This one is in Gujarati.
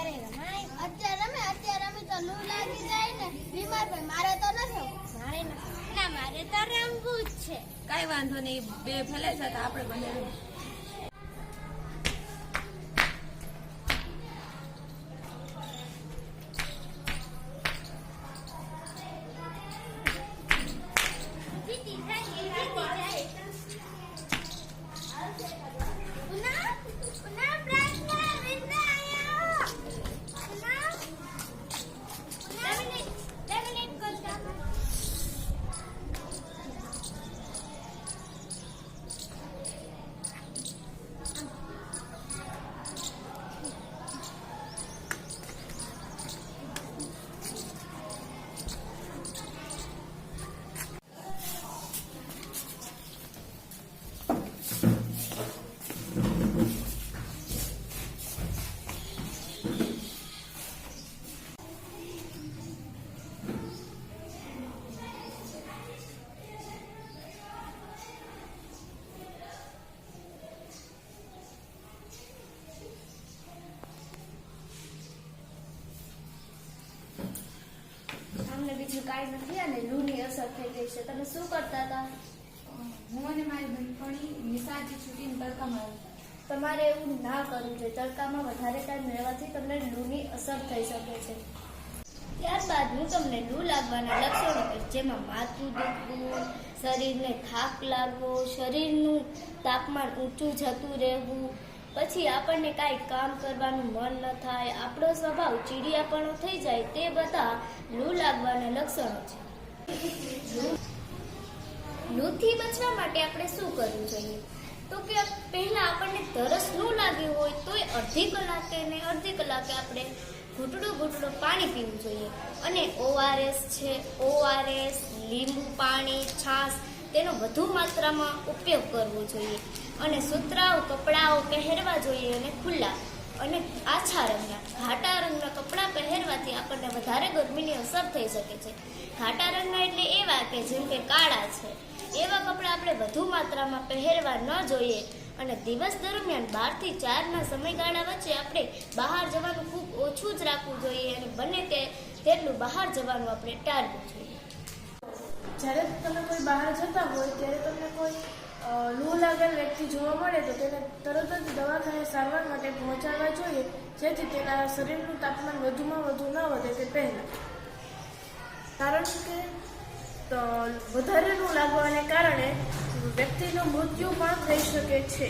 અત્યારે રમાય? અત્યારે રમે અત્યારે રમી તો લૂ લાગી જાય ને. બીમાર પડે મારે તો નથી. મારે નથી. ના મારે તો રમવું જ છે. કઈ વાંધો નહીં બે ભલે છે તો આપણે બંને અમને બીજું કાંઈ નથી અને લૂની અસર થઈ ગઈ છે. તમે શું કરતા હતા? હું અને મારી બહેનપણી નિશાળથી છૂટીને તડકામાં તમારે એવું ના કરવું જોઈએ. તડકામાં વધારે ટાઈમ રહેવાથી તમને લૂની અસર થઈ શકે છે. ત્યારબાદ હું તમને લૂ લાગવાના લક્ષણો કહીશ. જેમાં માથું દુખવું શરીરને થાક લાગવો શરીરનું તાપમાન ઊંચું જતું રહેવું પછી આપણને કાંઈ કામ કરવાનું મન ન થાય, આપણો સ્વભાવ ચીડિયાપણો થઈ જાય, તે બધા લૂ લાગવાના લક્ષણો છે. લૂથી બચવા માટે આપણે શું કરવું જોઈએ? તો કે પહેલા આપણને તરસ લૂ લાગી હોય, તોય અડધી કલાકે ને અડધી કલાકે આપણે ઘૂંટડું ઘૂંટડું પાણી પીવું જોઈએ. અને ઓઆરએસ છે, ઓઆરએસ, લીંબુ પાણી, છાશ, તેનો વધુ માત્રામાં ઉપયોગ કરવો જોઈએ. અને સુતરાઉ કપડાઓ પહેરવા જોઈએ અને ખુલ્લા અને આછા રંગના, ઘાટા રંગના કપડાં પહેરવાથી આપણને વધારે ગરમીની અસર થઈ શકે છે. ઘાટા રંગના એટલે એવા કે જેમ કે કાળા છે. એવા કપડાં આપણે વધુ માત્રામાં પહેરવા ન જોઈએ અને દિવસ દરમિયાન બારથી ચારના સમયગાળા વચ્ચે આપણે બહાર જવાનું ખૂબ ઓછું જ રાખવું જોઈએ અને બને તે, તેટલું બહાર જવાનું આપણે ટાળવું જોઈએ. જ્યારે તમે કોઈ બહાર જતા હોય, ત્યારે તમને કોઈ લૂ લાગેલ વ્યક્તિ જોવા મળે તો તેને તરત જ દવાખાને સારવાર માટે પહોંચાડવા જોઈએ, જેથી તેના શરીરનું તાપમાન વધુમાં વધુ ન વધે તે પહેલાં. કારણ કે વધારે લૂ લાગવાને કારણે વ્યક્તિનું મૃત્યુ પણ થઈ શકે છે.